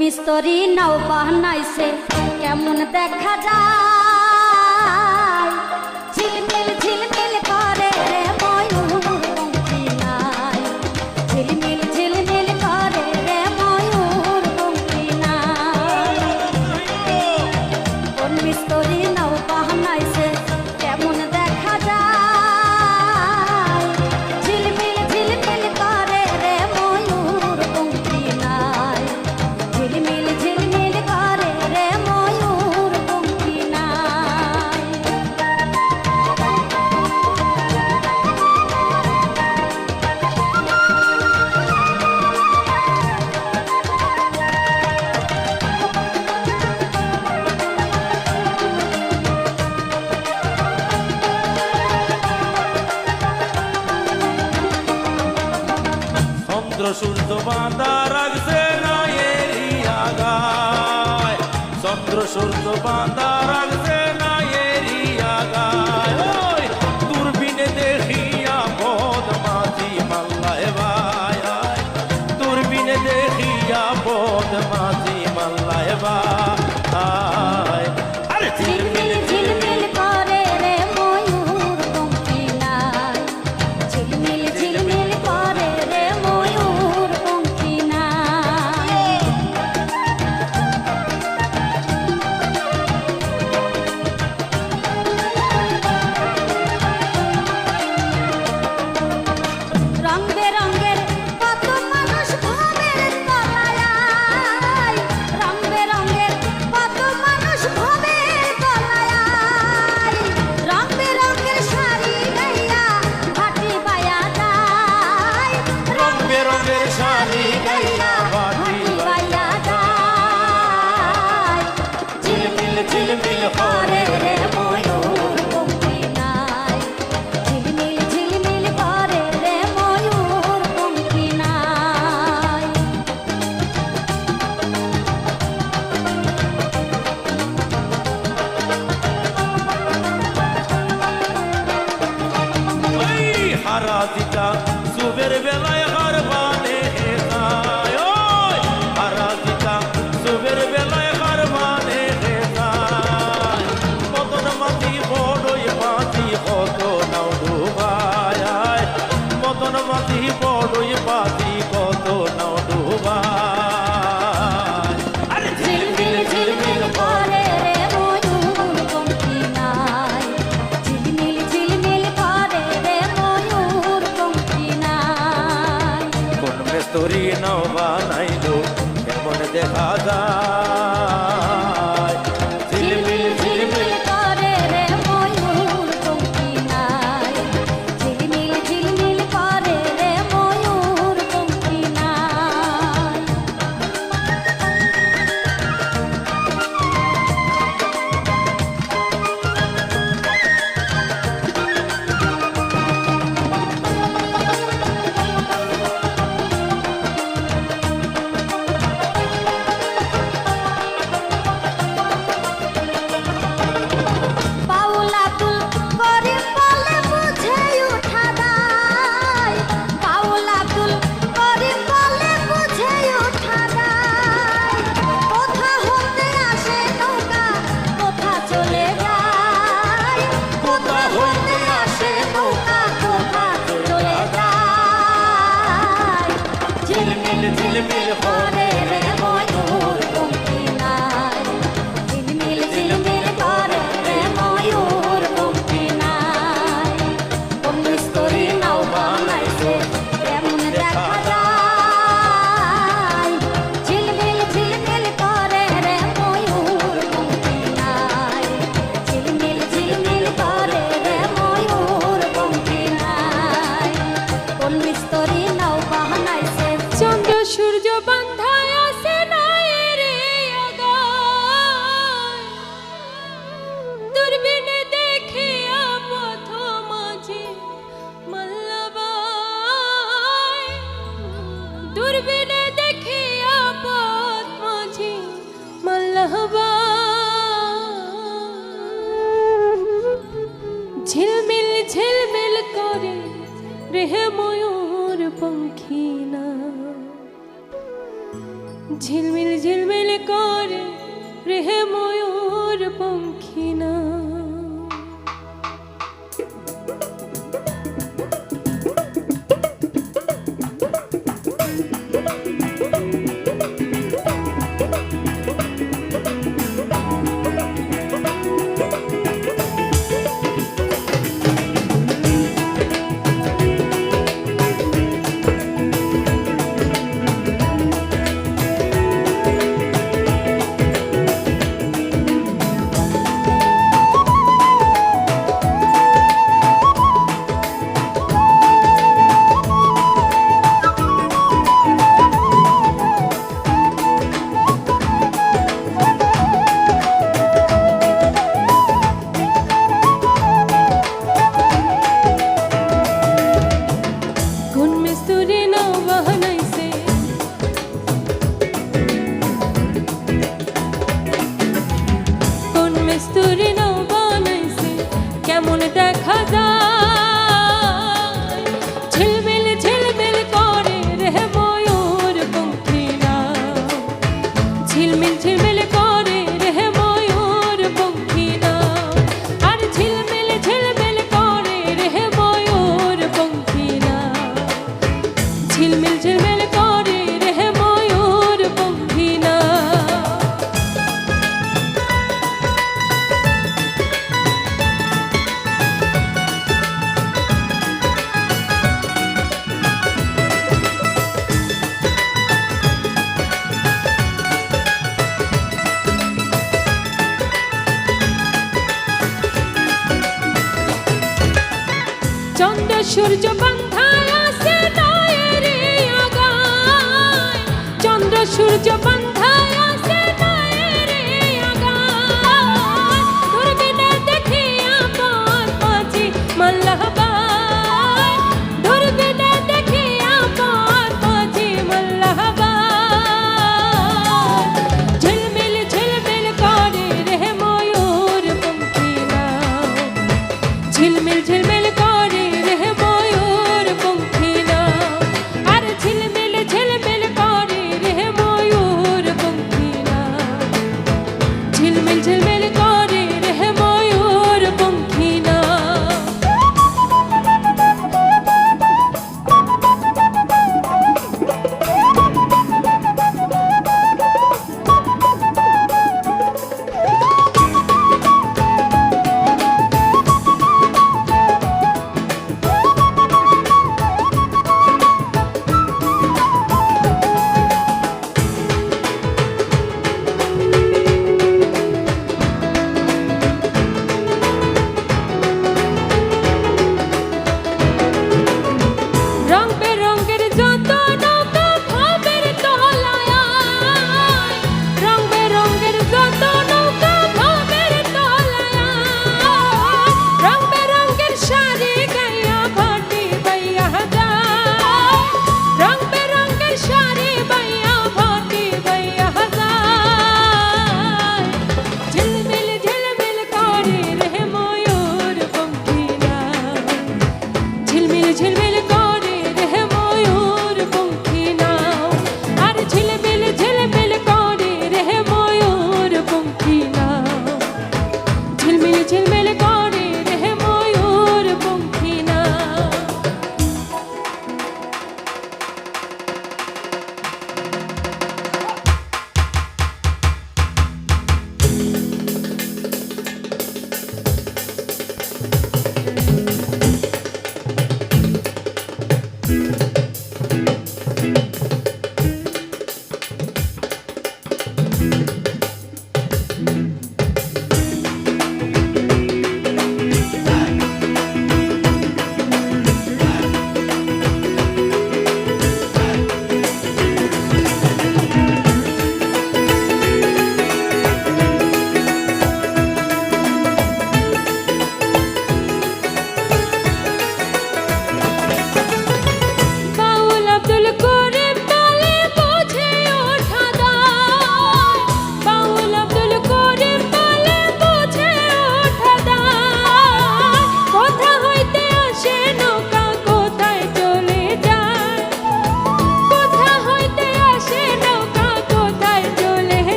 মিস্তরি নাও বাহনাইছে কেমন দেখা যায়? সূর্য বাঁধা রাখছে না এরি আগায়। চন্দ্র সূর্য বাঁধা রাখছে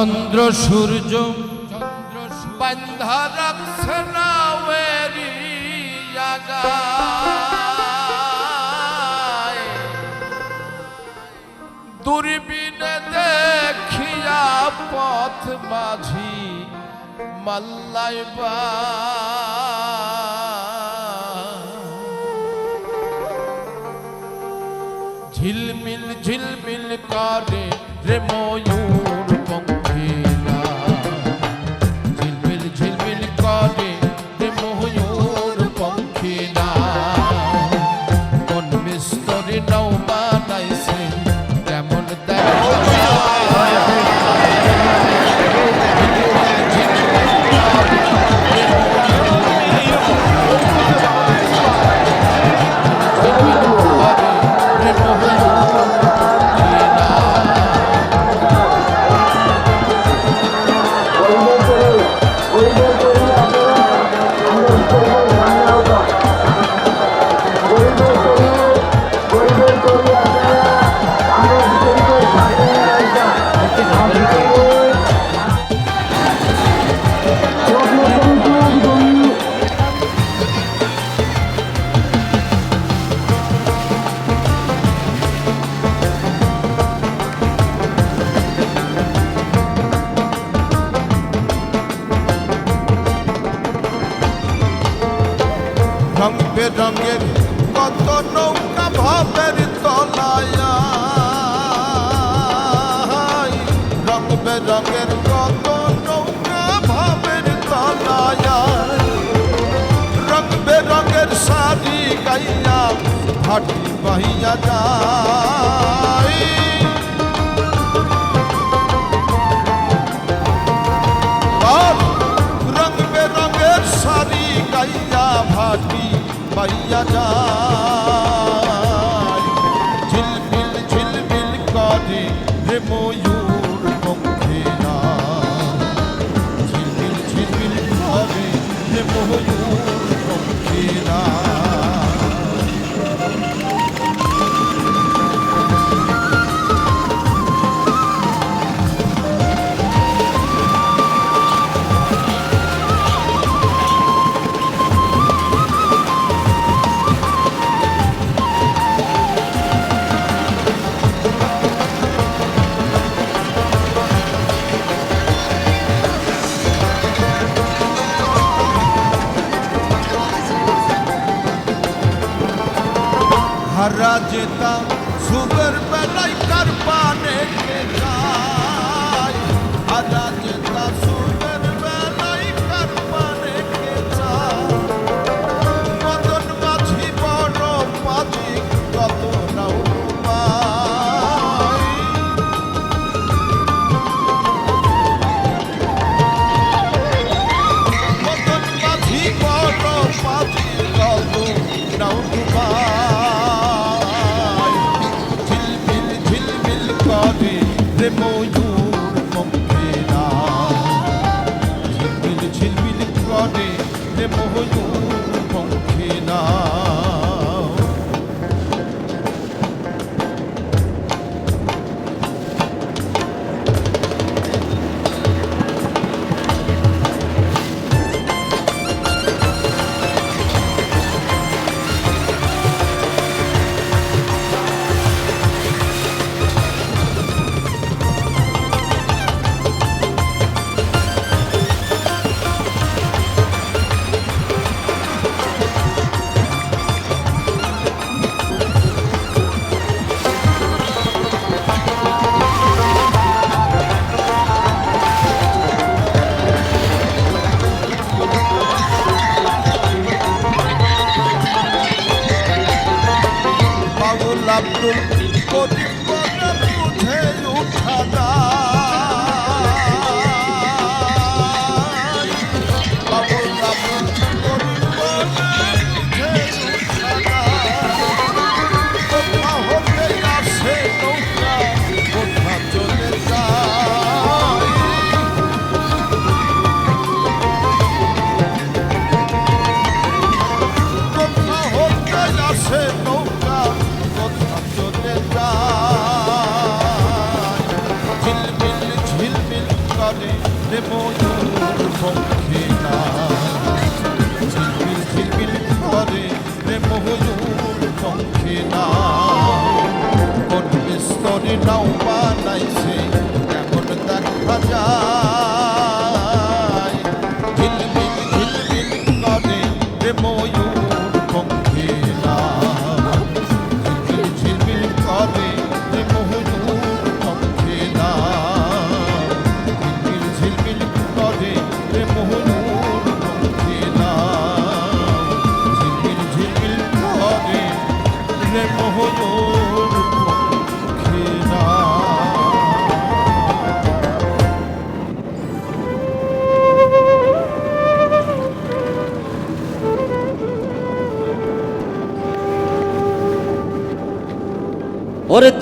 চন্দ্র সূর্য। চন্দ্র বান্ধা রাখছে দেখিয়া পথ মাঝি মাল্লাইবা ঝিলমিল ঝিলমিল কারে রে মোয় ਸਾਡੀ ਬਾਹੀਆਂ ਜਾਈ ਰੰਗ ਬੇਰੰਗੇ ਸਾਰੀ ਗਾਈਆਂ ਭਾਟੀ ਪਾਈਆ ਜਾ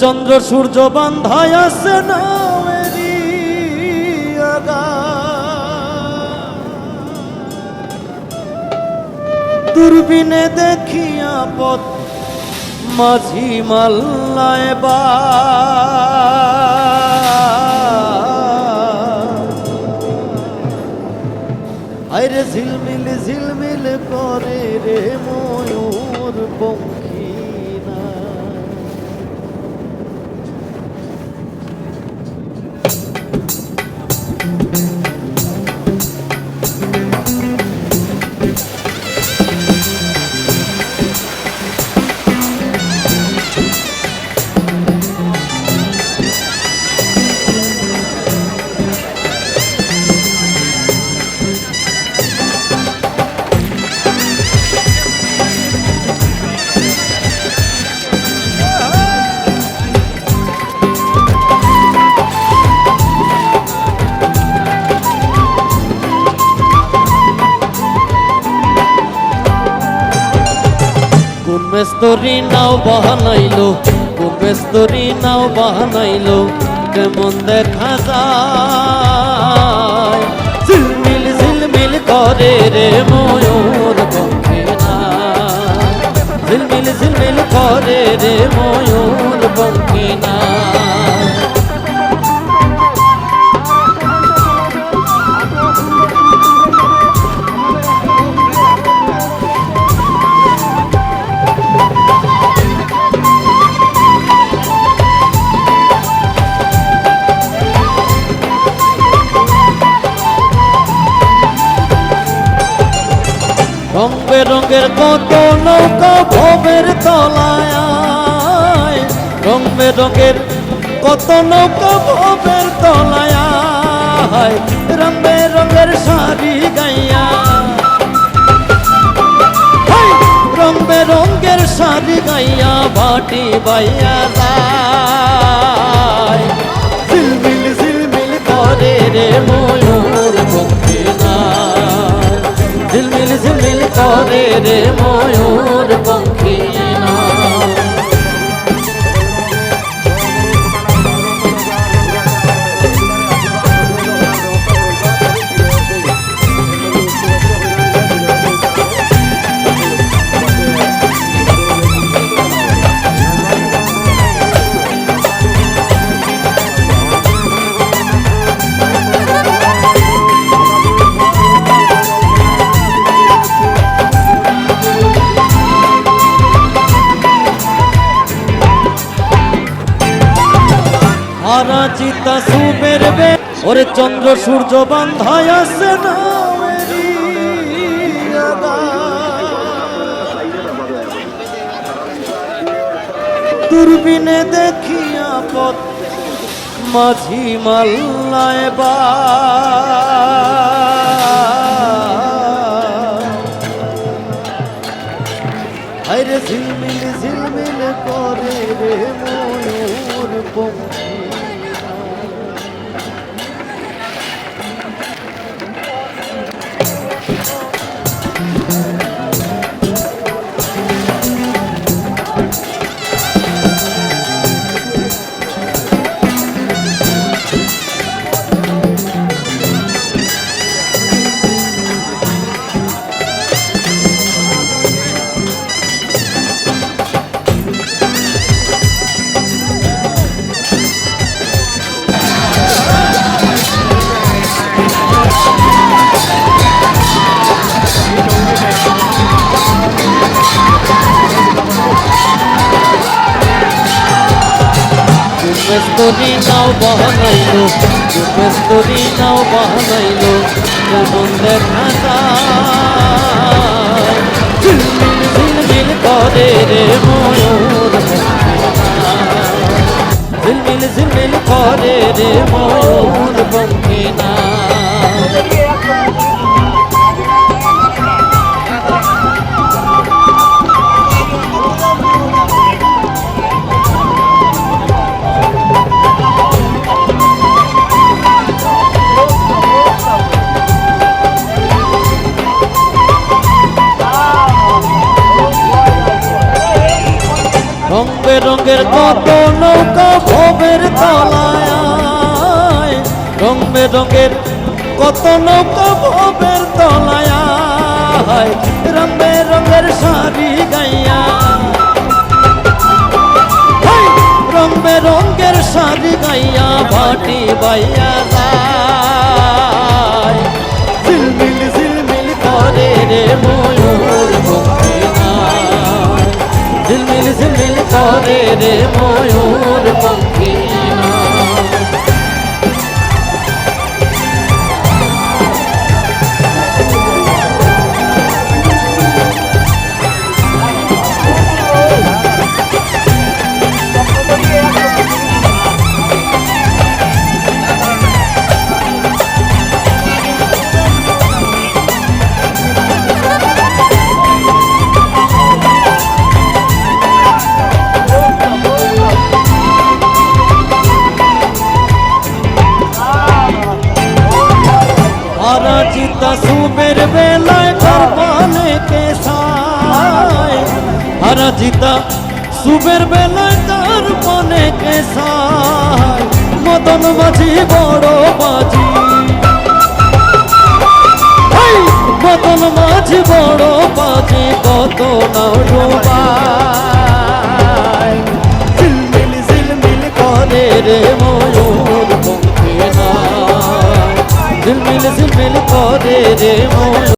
চন্দ্র সূর্য বান্ধায় আছে না দূরবীনে দেখিয়া পথ মাঝি মাল্লায় বা। আরে ঝিলমিল ঝিলমিল করে রে কোন মেস্তরি নাও বহনাইলো কোন মেস্তরি নাও বহনাইলো, কেমন দেখা যায়? ঝিলমিল ঝিলমিল করে রে ময়ূর মিল ঝিলমিল ঝিলমিল করে রে ময়ূর পক্ষে রং বেরঙের কত নৌকা ভবের তলায়। রং বেরঙের কত নৌকা ভবের তলায়। রং বেরঙের শাড়ি গাইয়া! রং বেরঙের শাড়ি গাইয়া বাটি বাইয়া যায় ঝিলমিল ঝিলমিল করে রে ময়ূর ঝিলমিল ঝিলমিল করে রে ময়ূর পক্ষী না হারা চিতা সুবের বে ওরে চন্দ্র সূর্য বান্ধায় আসে না দূরবীনে দেখিয়া পথ মাঝি মাল্লায় বা কস্তুরি নাও বহনাইলো কস্তুরি নাও বহনাইলো কেমন দেখা যায়। ঝিলমিল করে রে ময়ূর ঝিলমিল ঝিলমিল করে রে ময়ূর পঙ্খিনা বেরঙের কত নৌকা ভবের তলায়। রং বেরঙের কত নৌকা ভবের তলায়। রং বেরঙের শাড়ি গাইয়া! রং বেরঙের শাড়ি গাইয়া ভাটি বাইয়া যায়। ঝিলমিল ঝিলমিল করে রে ময়ূর করে রে ময়ূর পঙ্খিনায় সুবের বেলায় তার কে সায় মদন মাঝি বড় হেই! মদন মাঝি বড় বাজি, কত না ডোবায় ঝিলমিল ঝিলমিল করে রে ময়ূর পঙ্খে না ঝিলমিল ঝিলমিল করে রে ময়ূর